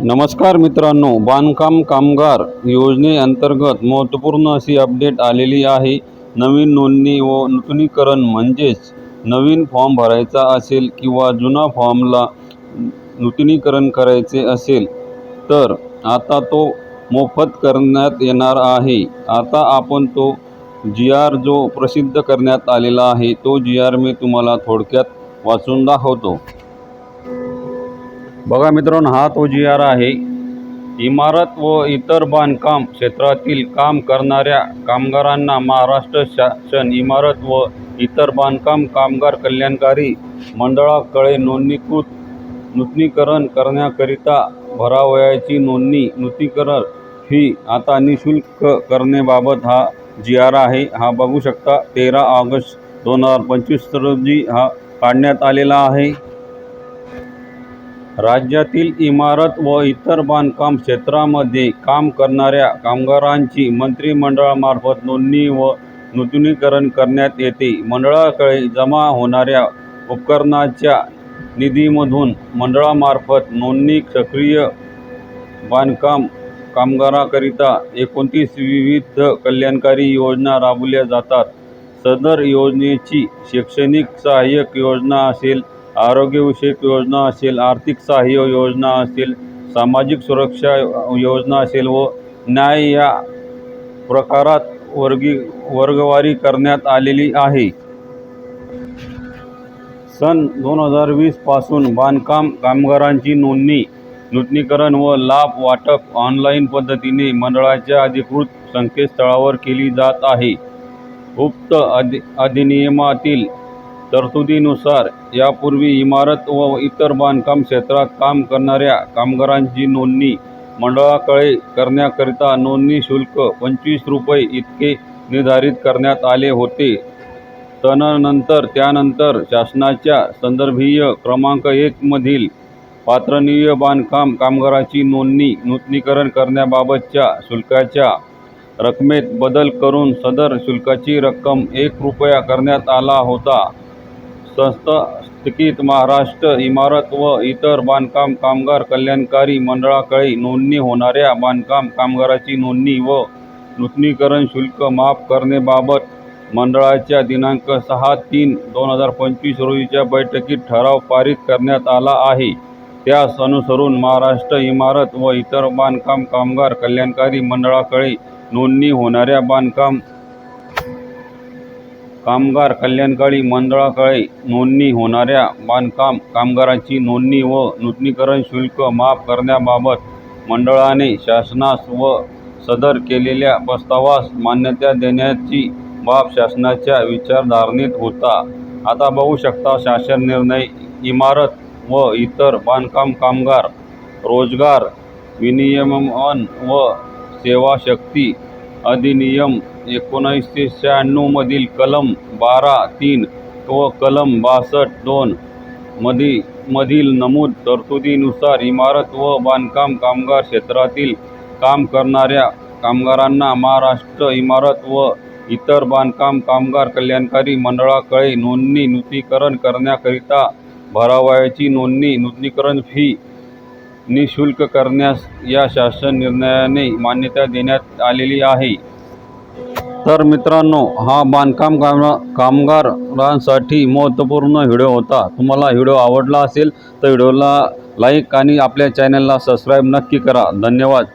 नमस्कार मित्रांनो बांधकाम कामगार योजनेअंतर्गत महत्त्वपूर्ण अशी अपडेट आलेली आहे. नवीन नोंदणी व नूतनीकरण म्हणजेच नवीन फॉर्म भरायचा असेल किंवा जुना फॉर्मला नूतनीकरण करायचे असेल तर आता तो मोफत करण्यात येणार आहे. आता आपण तो जी आर जो प्रसिद्ध करण्यात आलेला आहे तो जी आर मी तुम्हाला थोडक्यात वाचून दाखवतो. बघा मित्रांनो हा तो जी आर आहे. इमारत व इतर बांधकाम क्षेत्रातील काम करणाऱ्या कामगारांना महाराष्ट्र शासन इमारत व इतर बांधकाम कामगार कल्याणकारी मंडळाकडे नोंदणीकृत नूतनीकरण करण्याकरिता भरावयाची नोंदणी नूतनीकरण फी आता निशुल्क करण्याबाबत हा जी आर आहे. हा बघू शकता तेरा ऑगस्ट दोन हजार पंचवीस रोजी हा काढण्यात आलेला आहे. राज्यातील इमारत व इतर बांधकाम क्षेत्रामध्ये काम करणाऱ्या कामगारांची मंत्रिमंडळामार्फत नोंदणी व नूतनीकरण करण्यात येते. मंडळाकडे जमा होणाऱ्या उपकरणाच्या निधीमधून मंडळामार्फत नोंदणी सक्रिय बांधकाम कामगाराकरिता एकोणतीस विविध कल्याणकारी योजना राबवल्या जातात. सदर योजनेची शैक्षणिक सहाय्यक योजना असेल आरोग्यविषयक योजना असेल आर्थिक सहाय्य योजना असेल सामाजिक सुरक्षा योजना असेल व न्याय या प्रकारात वर्गी वर्गवारी करण्यात आलेली आहे. सन दोन हजार वीसपासून बांधकाम कामगारांची नोंदणी नूतनीकरण व लाभ वाटप ऑनलाईन पद्धतीने मंडळाच्या अधिकृत संकेतस्थळावर केली जात आहे. उक्त अधि अधिनियमातील तरतुदीनुसार यापूर्वी इमारत व इतर बांधकाम क्षेत्रात काम करणाऱ्या कामगारांची नोंदणी मंडळाकडे करण्याकरिता नोंदणी शुल्क पंचवीस रुपये इतके निर्धारित करण्यात आले होते. तदनंतर त्यानंतर शासनाच्या संदर्भीय क्रमांक एकमधील पात्रनीय बांधकाम कामगाराची नोंदणी नूतनीकरण करण्याबाबतच्या शुल्काच्या रकमेत बदल करून सदर शुल्काची रक्कम एक रुपया करण्यात आला होता. संस्थगित महाराष्ट्र इमारत व इतर बांधकाम कामगार कल्याणकारी मंडळाकडे नोंदणी होणाऱ्या बांधकाम कामगाराची नोंदणी व नूतनीकरण शुल्क माफ करण्याबाबत मंडळाच्या दिनांक सहा तीन दोन हजार पंचवीस रोजीच्या बैठकीत ठराव पारित करण्यात आला आहे. त्यास अनुसरून महाराष्ट्र इमारत व इतर बांधकाम कामगार कल्याणकारी मंडळाकडे नोंदणी होणाऱ्या बांधकाम कामगार कल्याणकारी मंडळाकडे नोंदणी होणाऱ्या बांधकाम कामगारांची नोंदणी व नूतनीकरण शुल्क माफ करण्याबाबत मंडळाने शासनास व सदर केलेल्या प्रस्तावास मान्यता देण्याची बाब शासनाच्या विचारधारणेत होता. आता बघू शकता शासन निर्णय इमारत व इतर बांधकाम कामगार रोजगार विनियमन व सेवाशक्ती अधिनियम एकोणीसशे शहाण्णवमधील कलम बारा तीन व कलम बासष्ट दोन मधी मधील नमूद तरतुदीनुसार इमारत व बांधकाम कामगार क्षेत्रातील काम करणाऱ्या कामगारांना महाराष्ट्र इमारत व इतर बांधकाम कामगार कल्याणकारी मंडळाकडे नोंदणी नूतनीकरण करण्याकरिता भरावयाची नोंदणी नूतनीकरण फी निशुल्क करण्यास या शासन निर्णयाने मान्यता देण्यात आलेली आहे. तर मित्रांनो हा बांधकाम काम कामगारांसाठी महत्त्वपूर्ण व्हिडिओ होता. तुम्हाला व्हिडिओ आवडला असेल तर व्हिडिओला लाईक आणि आपल्या चॅनलला सबस्क्राईब नक्की करा. धन्यवाद.